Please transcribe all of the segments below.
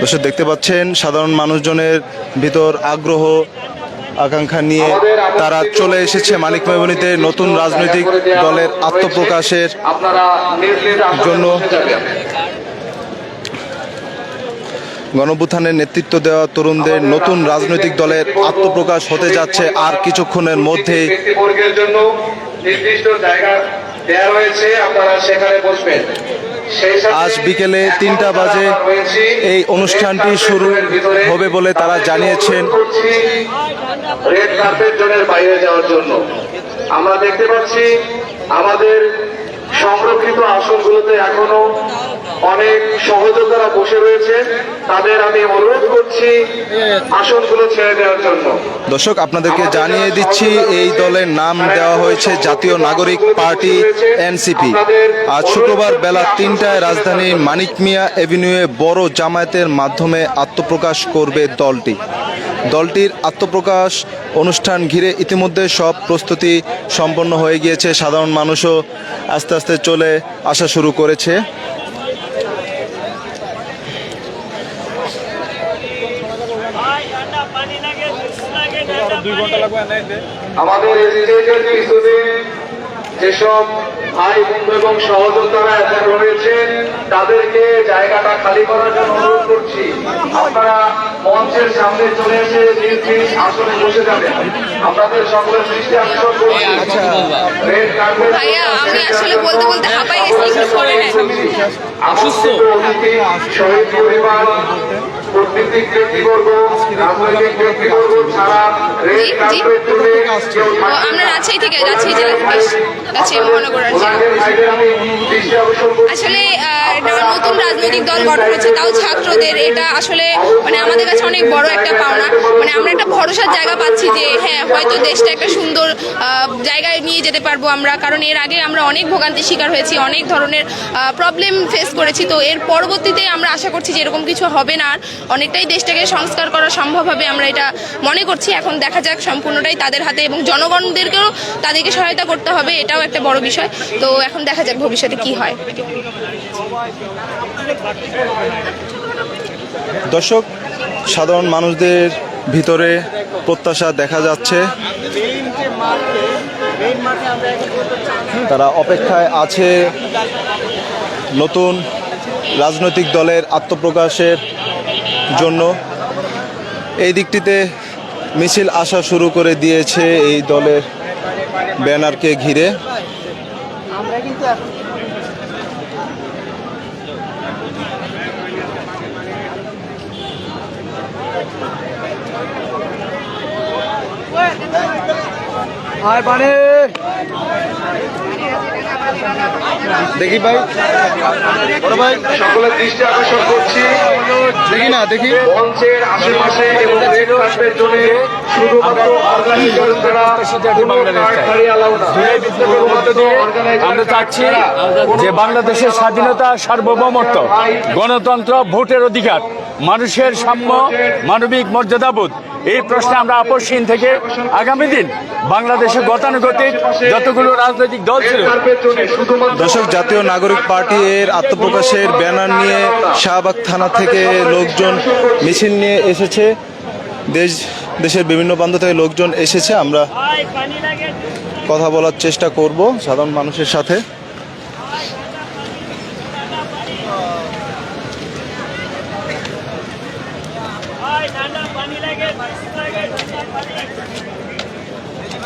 দর্শক, দেখতে পাচ্ছেন, সাধারণ মানুষজনের ভিতর আগ্রহ, আকাঙ্ক্ষা নিয়ে তারা চলে এসেছে মালিক মেহবনিতে নতুন রাজনৈতিক দলের আত্মপ্রকাশের জন্য। বসে নেতৃত্ব দেওয়া তরুণদের নতুন রাজনৈতিক দলের আত্মপ্রকাশ হতে যাচ্ছে আর কিছুক্ষণের মধ্যেই জন্য নির্দিষ্ট জায়গা দেওয়া রয়েছে আপনারা সেখানে বসবেন। আজ বিকেলে তিনটা বাজে। এই অনুষ্ঠানটি শুরু হবে বলে তারা জানিয়েছেন। রেড কার্পেট জোনের বাইরে যাওয়ার জন্য। আমরা দেখতে পাচ্ছি আমাদের সংরক্ষিত আসনগুলোতে এখনও অনেক সহযোদ্ধারা বসে রয়েছে। তাদের আমি অনুরোধ করছি আসনগুলো ছেড়ে দেওয়ার জন্য। দর্শক, আপনাদেরকে জানিয়ে দিচ্ছি, এই দলের নাম দেওয়া হয়েছে জাতীয় নাগরিক পার্টি এনসিপি। আজ শুক্রবার বেলা তিনটায় রাজধানীর মানিক মিয়া এভিনিউয়ে বড় জামায়াতের মাধ্যমে আত্মপ্রকাশ করবে দলটি। দলটির আত্মপ্রকাশ অনুষ্ঠান ঘিরে ইতিমধ্যে সব প্রস্তুতি সম্পন্ন হয়ে গিয়েছে। সাধারণ মানুষও আস্তে আস্তে চলে আসা শুরু করেছে। আমাদের স্টেজের পিছনে যেসব ভাই বন্ধু এবং সহযোদ্ধারা এখন রয়েছেন তাদেরকে জায়গাটা খালি করার জন্য অনুরোধ করছি আপনারা মঞ্চের সামনে চলে এসে নিজ নিজ আসনে বসে যাবেন আপনাদের সকলের দৃষ্টি আকর্ষণ করছি রেড কার্পেট আমি আসলে বলতে বলতে হাঁপাই গেছি একটু সরে নেন অসুস্থ শহীদ পরিবার কূটনীতিক ব্যক্তিবর্গ রাজনৈতিক ব্যক্তিবর্গ ছাড়া রেড জি, জি। কার্পেট জুড়ে আমরা রাজশাহী থেকে রাজশাহী জেলা থেকে। মহানগর আসলে নতুন রাজনৈতিক দল গঠন হচ্ছে তাও ছাত্রদের। এটা আসলে মানে আমাদের কাছে অনেক বড় একটা পাওনা। মানে আমরা একটা ভরসার জায়গা পাচ্ছি যে হ্যাঁ হয়তো দেশটা একটা সুন্দর জায়গায় নিয়ে যেতে পারব আমরা। কারণ এর আগে আমরা অনেক ভোগান্তির শিকার হয়েছি, অনেক ধরনের প্রবলেম ফেস করেছি। তো এর পরবর্তীতে আমরা আশা করছি যে এরকম কিছু হবে না। আর অনেকটাই দেশটাকে সংস্কার করা সম্ভব হবে আমরা এটা মনে করছি। এখন দেখা যাক সম্পূর্ণটাই তাদের হাতে এবং জনগণদেরকেও তাদেরকে সহায়তা করতে হবে, এটাও একটা বড় বিষয়। তো এখন দেখা যাক ভবিষ্যতে কি হয়। দর্শক, সাধারণ মানুষদের ভিতরে প্রত্যাশা দেখা যাচ্ছে। তারা অপেক্ষায় আছে নতুন রাজনৈতিক দলের আত্মপ্রকাশের জন্য। এই দিকটিতে মিছিল আসা শুরু করে দিয়েছে এই দলের ব্যানারকে ঘিরে। দেখি ভাই। বড় ভাই। সকলের দৃষ্টি আকর্ষণ করছি। দেখি না দেখি। মঞ্চের আশেপাশে এবং রেড কার্পেট জোনে শুধুমাত্র অর্গানাইজার ছাড়া কোনো কার্ড গাড়ি allow না। আমরা চাচ্ছি যে বাংলাদেশের স্বাধীনতা সার্বভৌমত্ব গণতন্ত্র ভোটের অধিকার মানুষের সাম্য মানবিক মর্যাদাবোধ এই প্রশ্নে আমরা আপসহীন থেকে আগামী দিন বাংলাদেশে গতানুগতিক যতগুলো রাজনৈতিক দল ছিল, দর্শক, জাতীয় নাগরিক পার্টি এর আত্মপ্রকাশের ব্যানার নিয়ে শাহবাগ থানা থেকে লোকজন মিছিল নিয়ে এসেছে। দেশ, দেশের বিভিন্ন প্রান্ত থেকে লোকজন এসেছে। আমরা কথা বলার চেষ্টা করব সাধারণ মানুষের সাথে।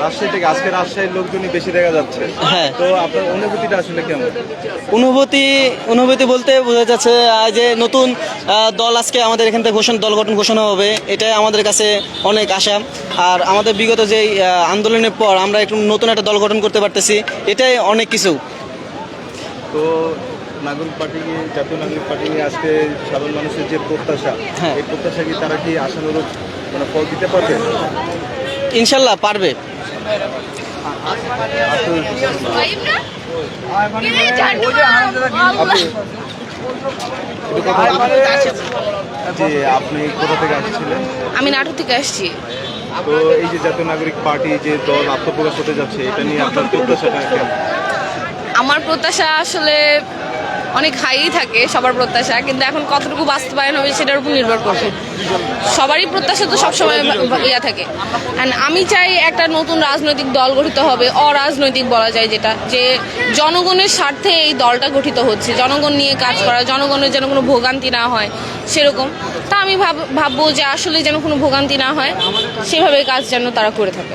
রাজশাহী থেকে আজকে রাজশাহীর লোকজনই বেশি দেখা যাচ্ছে। হ্যাঁ। তো আপনার অনুভূতিটা আসলে কেমন? অনুভূতি অনুভূতি বলতে বোঝা যাচ্ছে আহ, যে নতুন আহ, দল আজকে আমাদের এখান থেকে ঘোষণা দল গঠন ঘোষণা হবে এটাই আমাদের কাছে অনেক আশা। আর আমাদের বিগত যেই আন্দোলনের পর আমরা একটু নতুন একটা দল গঠন করতে পারতেছি এটাই অনেক কিছু। তো নাগরিক পার্টি জাতীয় নাগরিক পার্টি আজকে সাধারণ মানুষের যে প্রত্যাশা হ্যাঁ। এই প্রত্যাশা কি তারা কি আশানুরূপ মানে ফল দিতে পারবে? ইনশাল্লাহ পারবে। আপনি কথা থেকে আসছিলেন? আমি নাটক থেকে আসছি। তো এই যে জাতীয় নাগরিক পার্টি যে দল আত্মপ্রকাশ হতে যাচ্ছে এটা নিয়ে আপনার প্রত্যাশাটা আমার প্রত্যাশা আসলে অনেক হাই থাকে সবার প্রত্যাশা, কিন্তু এখন কতটুকু বাস্তবায়ন হবে সেটার উপর নির্ভর করবে। সবারই প্রত্যাশা তো সবসময় ইয়া থাকে। And আমি চাই একটা নতুন রাজনৈতিক দল গঠিত হবে, অরাজনৈতিক বলা যায় যেটা, যে জনগণের স্বার্থে এই দলটা গঠিত হচ্ছে। জনগণ নিয়ে কাজ করা, জনগণের যেন কোনো ভোগান্তি না হয়, সেরকম। তা আমি ভাব, ভাববো যে আসলে যেন কোনো ভোগান্তি না হয়, সেভাবে কাজ যেন তারা করে থাকে।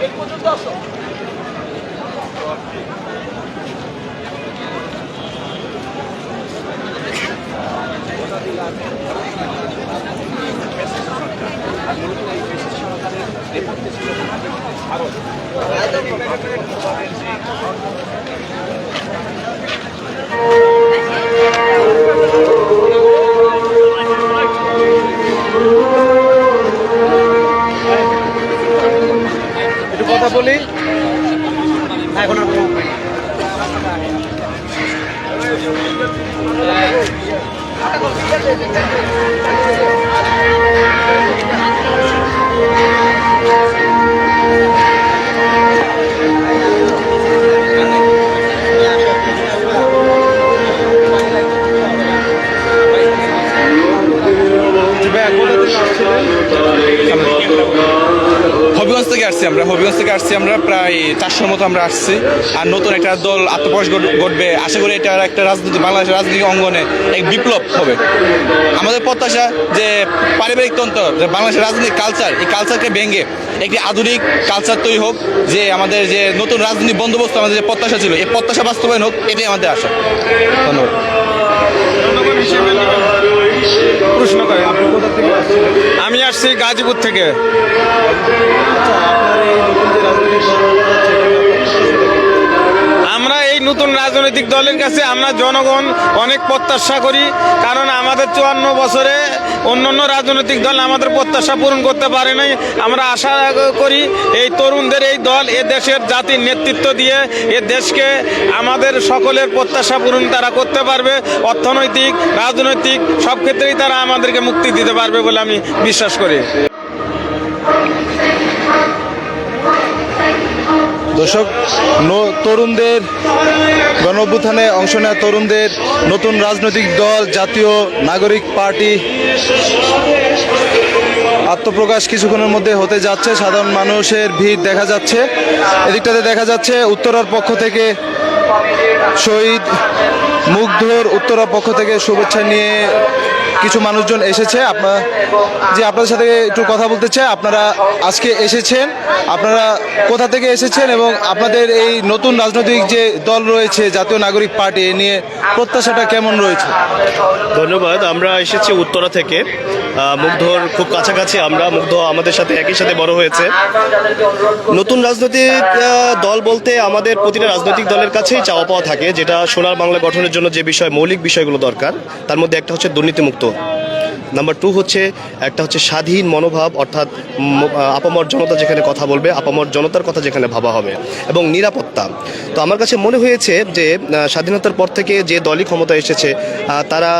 কথা বলি। হবিগঞ্জ থেকে আসছি আমরা, হবিগঞ্জ থেকে আসছি আমরা, প্রায় চারশোর মতো আমরা আসছি। আর নতুন একটা দল আত্মপ্রকাশ ঘট- ঘটবে আশা করি এটা একটা রাজনীতি, বাংলাদেশের রাজনৈতিক অঙ্গনে এক বিপ্লব হবে। আমাদের প্রত্যাশা যে পারিবারিক তন্ত্র, যে বাংলাদেশের রাজনৈতিক কালচার এই কালচারকে ভেঙে একটি আধুনিক কালচার তৈরি হোক, যে আমাদের যে নতুন রাজনৈতিক বন্দোবস্ত আমাদের যে প্রত্যাশা ছিল, এই প্রত্যাশা বাস্তবায়ন হোক, এটাই আমাদের আশা। ধন্যবাদ। প্রশ্ন করে আমি আসছি গাজীপুর থেকে। এই নতুন রাজনৈতিক দলের কাছে আমরা জনগণ অনেক প্রত্যাশা করি, কারণ আমাদের চুয়ান্ন বছরে অন্য অন্য রাজনৈতিক দল আমাদের প্রত্যাশা পূরণ করতে পারে নাই। আমরা আশা করি এই তরুণদের এই দল, এ দেশের জাতির নেতৃত্ব দিয়ে এ দেশকে আমাদের সকলের প্রত্যাশা পূরণ তারা করতে পারবে। অর্থনৈতিক, রাজনৈতিক, সব ক্ষেত্রেই তারা আমাদেরকে মুক্তি দিতে পারবে বলে আমি বিশ্বাস করি। দর্শক তরুণদের গণঅভ্যুত্থানে অংশ নেওয়া তরুণদের নতুন রাজনৈতিক দল, জাতীয় নাগরিক পার্টি আত্মপ্রকাশ কিছুক্ষণের মধ্যে হতে যাচ্ছে। সাধারণ মানুষের ভিড় দেখা যাচ্ছে। এদিকটাতে দেখা যাচ্ছে, উত্তরার পক্ষ থেকে শহীদ মুগ্ধর উত্তরার পক্ষ থেকে শুভেচ্ছা নিয়ে কিছু মানুষজন এসেছে। আপনার যে আপনাদের সাথে একটু কথা বলতে চাই। আপনারা আজকে এসেছেন। আপনারা কোথা থেকে এসেছেন এবং আপনাদের এই নতুন রাজনৈতিক যে দল রয়েছে, জাতীয় নাগরিক পার্টি, এ নিয়ে প্রত্যাশাটা কেমন রয়েছে? ধন্যবাদ। আমরা এসেছি উত্তরা থেকে। মুগ্ধর খুব কাছাকাছি আমরা। মুগ্ধ আমাদের সাথে একই সাথে বড় হয়েছে। নতুন রাজনৈতিক দল বলতে আমাদের প্রতিটা রাজনৈতিক দলের কাছেই চাওয়া পাওয়া থাকে, যেটা সোনার বাংলা গঠনের জন্য যে বিষয়, মৌলিক বিষয়গুলো দরকার। তার মধ্যে একটা হচ্ছে দুর্নীতিমুক্ত নাম্বার টু হচ্ছে, একটা হচ্ছে স্বাধীন মনোভাব, অর্থাৎ আপামর জনতা যেখানে কথা বলবে, আপামর জনতার কথা যেখানে ভাবা হবে, এবং নিরাপত্তা। তো আমার কাছে মনে হয়েছে যে স্বাধীনতার পর থেকে যে দলই ক্ষমতা এসেছে তারা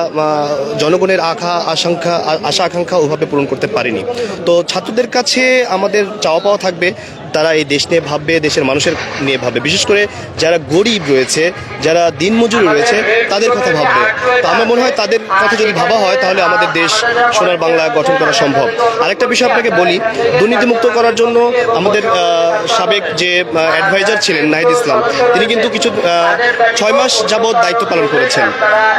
জনগণের আশা আশঙ্কা, আশা, আকাঙ্ক্ষা ওভাবে পূরণ করতে পারেনি। তো ছাত্রদের কাছে আমাদের চাওয়া পাওয়া থাকবে তারা এই দেশ নিয়ে ভাববে, দেশের মানুষের নিয়ে ভাববে। বিশেষ করে যারা গরিব রয়েছে, যারা দিনমজুরি রয়েছে, তাদের কথা ভাববে। তো আমার মনে হয় তাদের কথা যদি ভাবা হয়, তাহলে আমাদের দেশ সোনার বাংলা গঠন করা সম্ভব। আরেকটা বিষয় আপনাকে বলি, দুর্নীতিমুক্ত করার জন্য আমাদের সাবেক যে অ্যাডভাইজার ছিলেন নাহিদ ইসলাম, তিনি কিন্তু কিছু ছয় মাস যাবৎ দায়িত্ব পালন করেছেন।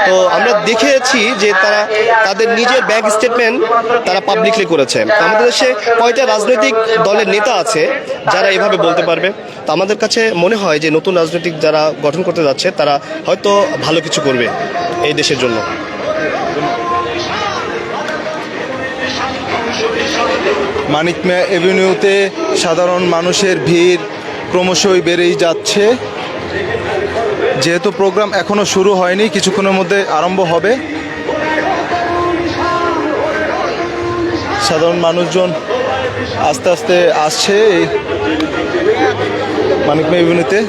তো আমরা দেখেছি যে তারা, তাদের নিজের ব্যাংক স্টেটমেন্ট তারা পাবলিকলি করেছে। আমাদের দেশে কয়টা রাজনৈতিক দলের নেতা আছে যারা এভাবে বলতে পারবে তো আমাদের কাছে মনে হয় যে নতুন রাজনৈতিক যারা গঠন করতে যাচ্ছে তারা হয়তো ভালো কিছু করবে এই দেশের জন্য। মানিক মিয়া এভিনিউতে সাধারণ মানুষের ভিড় ক্রমশই বেড়েই যাচ্ছে। যেহেতু প্রোগ্রাম এখনও শুরু হয়নি কিছুক্ষণের মধ্যে আরম্ভ হবে। সাধারণ মানুষজন আস্তে আস্তে আসছে এই মানিক না।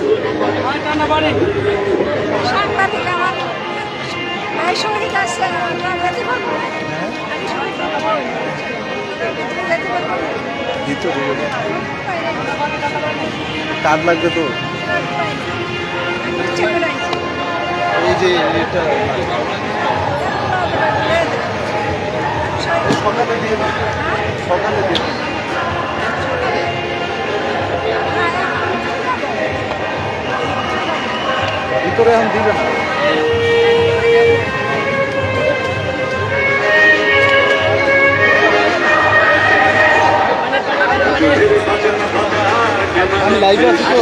কার্ড লাগবে তো। সকালে দিয়ে সকালে দিয়ে ভিতরে এখন দিবে না। আমি লাইভে আছি তো।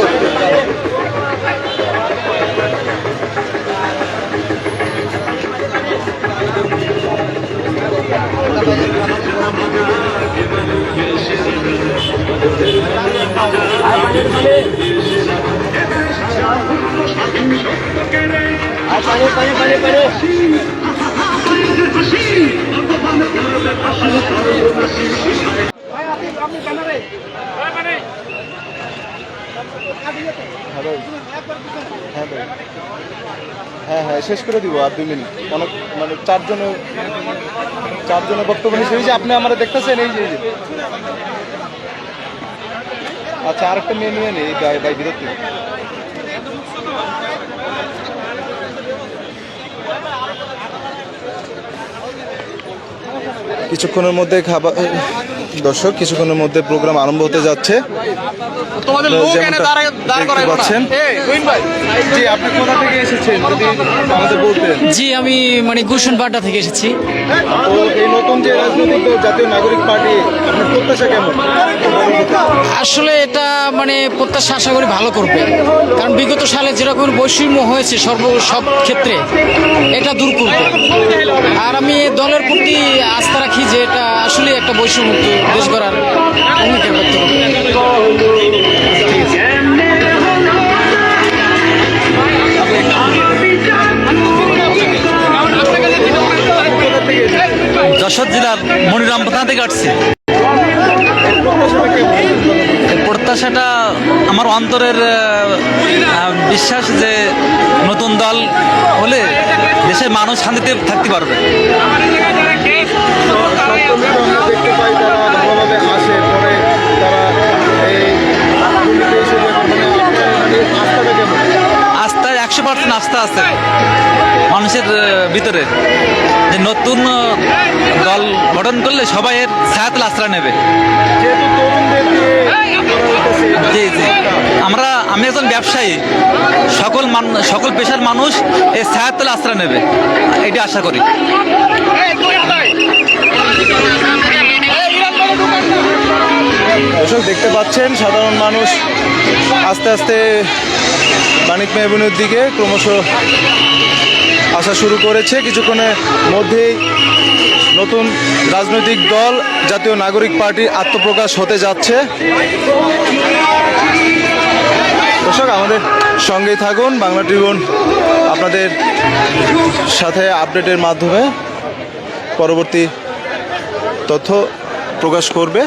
হ্যাঁ হ্যাঁ শেষ করে দিব আর দুই মিনিট অনেক মানে চারজনে চারজনের বক্তব্য এই যে আপনি আমরা দেখতেছেন এই যে আচ্ছা আরেকটা মেয়ে নিয়ে নেই ভাই ভাই বিরক্তি। কিছুক্ষণের মধ্যে খাবার দর্শক কিছুক্ষণের মধ্যে প্রোগ্রাম আরম্ভ হতে যাচ্ছে। তোমাদের লোক এনে দাঁড়ায় দাঁড় করায় পাচ্ছেন। জি আপনি কোথা থেকে এসেছেন? যদি আমাদের বলতেন। জি আমি মানে গুলশন বাড্ডা থেকে এসেছি। এই যে রাজনৈতিক জাতীয় নাগরিক পার্টি, আপনার প্রত্যাশা কেমন? আসলে এটা মানে প্রত্যাশা আশা করি ভালো করবে। কারণ বিগত সালে যেরকম বৈষম্য হয়েছে সর্ব সব ক্ষেত্রে, এটা দূর করবে। আর আমি দলের প্রতি আস্থা রাখি যে এটা আসলে একটা বৈষম্য দেশ গড়ার অঙ্গীকার ব্যক্ত করবে। যশোর জেলার মনিরাম থেকে আসছি প্রত্যাশাটা আমার অন্তরের বিশ্বাস যে নতুন দল হলে দেশের মানুষ শান্তিতে থাকতে পারবে। আস্থায় একশো পার্সেন্ট আস্থা আছে মানুষের ভিতরে। যে নতুন দল গঠন করলে সবাই এর ছায়াতলে আশ্রয় নেবে। জি জি। আমরা আমি একজন ব্যবসায়ী। সকল সকল পেশার মানুষ এই ছায়াতলে আশ্রয় নেবে। এটা আশা করি। দর্শক দেখতে পাচ্ছেন সাধারণ মানুষ আস্তে আস্তে মানিক মেহবুনের দিকে ক্রমশ আসা শুরু করেছে। কিছুক্ষণের মধ্যেই নতুন রাজনৈতিক দল, জাতীয় নাগরিক পার্টি আত্মপ্রকাশ হতে যাচ্ছে। দর্শক, আমাদের সঙ্গেই থাকুন। বাংলা ট্রিবিউন আপনাদের সাথে আপডেটের মাধ্যমে পরবর্তী তথ্য প্রকাশ করবে।